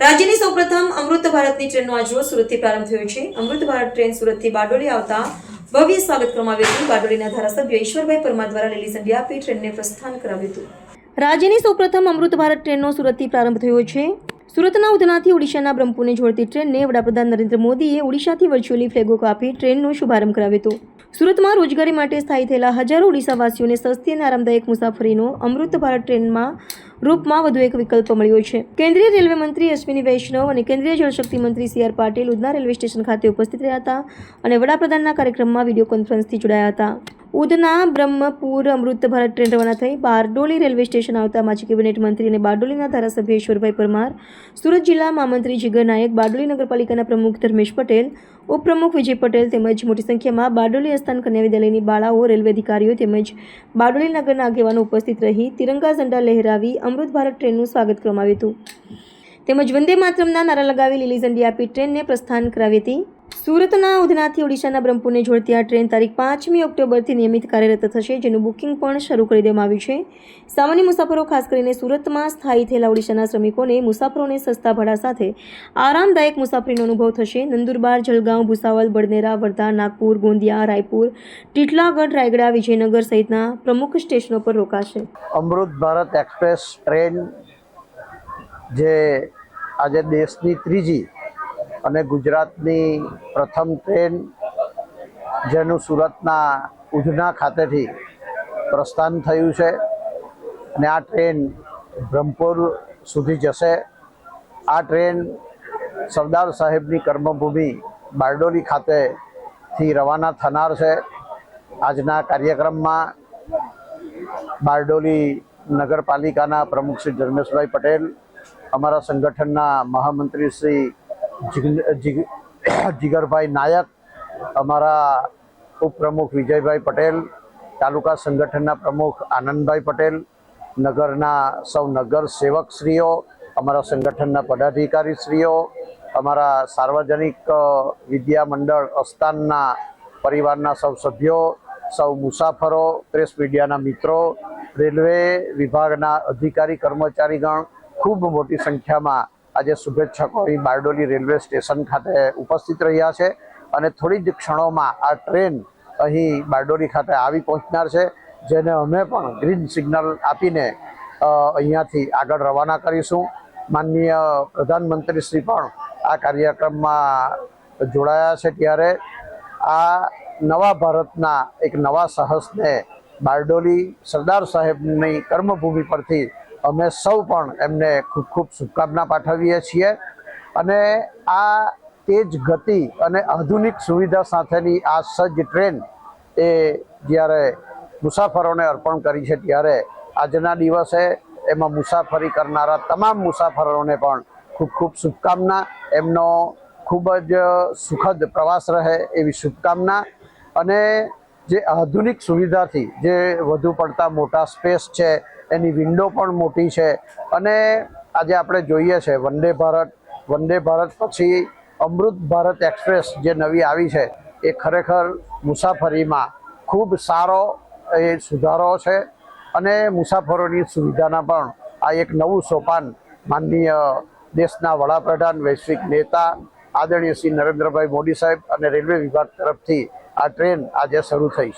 રાજ્યની સૌપ્રથમ અમૃત ભારતની ટ્રેનનો આજરોજ સુરતથી પ્રારંભ થયો છે. અમૃત ભારત ટ્રેન સુરતથી બારડોલી આવતા ભવ્ય સ્વાગત કરવામાં આવ્યું હતું. બારડોલીના ધારાસભ્ય ઈશ્વરભાઈ પરમાર દ્વારા લીલી ઝંડી આપી ટ્રેનને પ્રસ્થાન કરાવ્યું હતું. રાજ્યની સૌપ્રથમ અમૃત ભારત ટ્રેનનો સુરતથી પ્રારંભ થયો છે. સુરતના ઉધનાથી ઓડિશાના બ્રહ્મપુરને જોડતી ટ્રેનને વડાપ્રધાન નરેન્દ્ર મોદીએ ઓડિશાથી વર્ચ્યુઅલી ફ્લેગો કાપી ટ્રેનનો શુભારંભ કરાવ્યો હતો. સુરતમાં રોજગારી માટે સ્થાયી થયેલા હજારો ઓડિશાવાસીઓને સસ્તી અને આરામદાયક મુસાફરીનો અમૃત ભારત ટ્રેનમાં રૂપમાં વધુ એક વિકલ્પ મળ્યો છે. કેન્દ્રીય રેલવે મંત્રી અશ્વિની વૈષ્ણવ અને કેન્દ્રીય જળશક્તિ મંત્રી C R Patil Udhna railway station ખાતે ઉપસ્થિત રહ્યા હતા અને વડાપ્રધાનના કાર્યક્રમમાં વીડિયો કોન્ફરન્સથી જોડાયા હતા. ઉધના, બ્રહ્મપુર, અમૃત ભારત ટ્રેન રવાના થઈ બારડોલી રેલવે સ્ટેશન આવતા માજી કેબિનેટ મંત્રી અને બારડોલીના ધારાસભ્ય ઈશ્વરભાઈ પરમાર, સુરત જિલ્લા મહામંત્રી જીગર નાયક, બારડોલી નગરપાલિકાના પ્રમુખ ધર્મેશ પટેલ, ઉપપ્રમુખ વિજય પટેલ તેમજ મોટી સંખ્યામાં બારડોલી અસ્થાન કન્યા વિદ્યાલયની બાળાઓ, રેલવે અધિકારીઓ તેમજ બારડોલી નગરના આગેવાનો ઉપસ્થિત રહી તિરંગા ઝંડા લહેરાવી અમૃત ભારત ટ્રેનનું સ્વાગત કરવામાં આવ્યું હતું. તેમજ વંદે માતરમના નારા લગાવી લીલી ઝંડી આપી ટ્રેનને પ્રસ્થાન કરાવી હતી. સુરતના ઉધનાથી ઓડિશાના બ્રહ્મપુરને જોડતી આ ટ્રેન તારીખ પાંચમી ઓક્ટોબરથી નિયમિત કાર્યરત થશે, જેનું બુકિંગ પણ શરૂ કરી દેવામાં આવ્યું છે. સામાન્ય મુસાફરો, ખાસ કરીને સુરતમાં સ્થાયી થયેલા ઓડિશાના શ્રમિકોને મુસાફરોને સસ્તા ભાડા સાથે આરામદાયક મુસાફરીનો અનુભવ થશે. નંદુરબાર, જલગાંવ, ભુસાવલ, બડનેરા, વર્ધા, નાગપુર, ગોંદિયા, રાયપુર, ટીટલાગઢ રાયગડા વિજયનગર સહિતના પ્રમુખ સ્ટેશનો પર રોકાશે. અમૃત ભારત એક્સપ્રેસ ટ્રેન જે આજે દેશની ત્રીજી અને ગુજરાતની પ્રથમ ટ્રેન જેનું સુરતના ઉધના ખાતેથી પ્રસ્થાન થયું છે અને આ ટ્રેન બ્રહ્મપુર સુધી જશે. આ ટ્રેન સરદાર સાહેબની કર્મભૂમિ બારડોલી ખાતેથી રવાના થનાર છે. આજના કાર્યક્રમમાં બારડોલી નગરપાલિકાના પ્રમુખ શ્રી ધર્મેશભાઈ પટેલ, અમારા સંગઠનના મહામંત્રી શ્રી જીગરભાઈ નાયક, અમારા ઉપપ્રમુખ વિજયભાઈ પટેલ, તાલુકા સંગઠનના પ્રમુખ આનંદભાઈ પટેલ, નગરના સૌ નગર સેવકશ્રીઓ, અમારા સંગઠનના પદાધિકારીશ્રીઓ, અમારા સાર્વજનિક વિદ્યા મંડળ અસ્તાનના પરિવારના સૌ સભ્યો, સૌ મુસાફરો, પ્રેસ મીડિયાના મિત્રો, રેલવે વિભાગના અધિકારી કર્મચારીગણ, ખૂબ મોટી સંખ્યામાં આજે શુભેચ્છકો અહીં બારડોલી રેલવે સ્ટેશન ખાતે ઉપસ્થિત રહ્યા છે અને થોડી જ ક્ષણોમાં આ ટ્રેન અહીં બારડોલી ખાતે આવી પહોંચનાર છે, જેને અમે પણ ગ્રીન સિગ્નલ આપીને અહીંયાથી આગળ રવાના કરીશું. માનનીય પ્રધાનમંત્રીશ્રી પણ આ કાર્યક્રમમાં જોડાયા છે ત્યારે આ નવા ભારતના એક નવા સાહસને બારડોલી સરદાર સાહેબની કર્મભૂમિ પરથી અમે સૌ પણ એમને ખૂબ ખૂબ શુભકામના પાઠવીએ છીએ. અને આ તેજ ગતિ અને આધુનિક સુવિધા સાથેની આ સજ્જ ટ્રેન એ જ્યારે મુસાફરોને અર્પણ કરી છે ત્યારે આજના દિવસે એમાં મુસાફરી કરનારા તમામ મુસાફરોને પણ ખૂબ ખૂબ શુભકામના. એમનો ખૂબ જ સુખદ પ્રવાસ રહે એવી શુભકામના. અને જે આધુનિક સુવિધાથી જે વધુ પડતા મોટા સ્પેસ છે, એની વિન્ડો પણ મોટી છે અને આજે આપણે જોઈએ છે વંદે ભારત વંદે ભારત પછી અમૃત ભારત એક્સપ્રેસ જે નવી આવી છે, એ ખરેખર મુસાફરીમાં ખૂબ સારો એ સુધારો છે અને મુસાફરોની સુવિધાના પણ આ એક નવું સોપાન માનનીય દેશના વડાપ્રધાન વૈશ્વિક નેતા આદરણીય શ્રી નરેન્દ્રભાઈ મોદી સાહેબ અને રેલવે વિભાગ તરફથી આ ટ્રેન આજે શરૂ થઈ